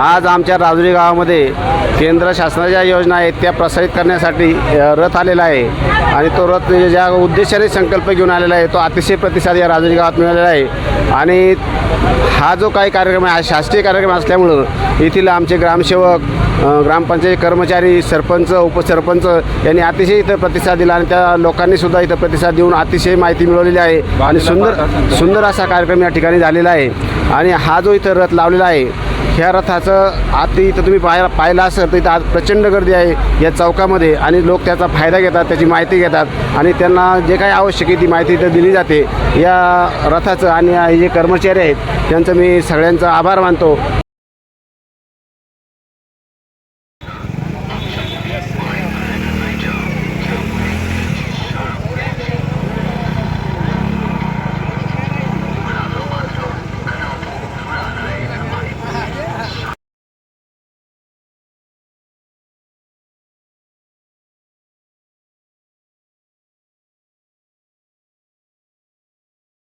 आज आमच्या राजुरी गावामध्ये केंद्र शासनाच्या योजना आहेत त्या प्रसारित करण्यासाठी रथ आलेला आहे. आणि तो रथ ज्या उद्देशाने संकल्प घेऊन आलेला आहे तो अतिशय प्रतिसाद या राजुरी गावात मिळालेला आहे. आणि हा जो काही कार्यक्रम आहे हा शासकीय कार्यक्रम असल्यामुळं येथील आमचे ग्रामसेवक ग्रामपंचायत कर्मचारी सरपंच उपसरपंच यांनी अतिशय इथं प्रतिसाद दिला आणि त्या लोकांनी सुद्धा इथं प्रतिसाद देऊन अतिशय माहिती मिळवलेली आहे. आणि सुंदर सुंदर असा कार्यक्रम या ठिकाणी झालेला आहे. आणि हा जो इथं रथ लावलेला आहे ह्या रथाचं आत इथं तुम्ही पाहायला पाहिलं असेल तर इथं आज प्रचंड गर्दी आहे या चौकामध्ये आणि लोक त्याचा फायदा घेतात त्याची माहिती घेतात आणि त्यांना जे काही आवश्यक आहे ती माहिती इथं दिली जाते. या रथाचं आणि जे कर्मचारी आहेत त्यांचं मी सगळ्यांचा आभार मानतो.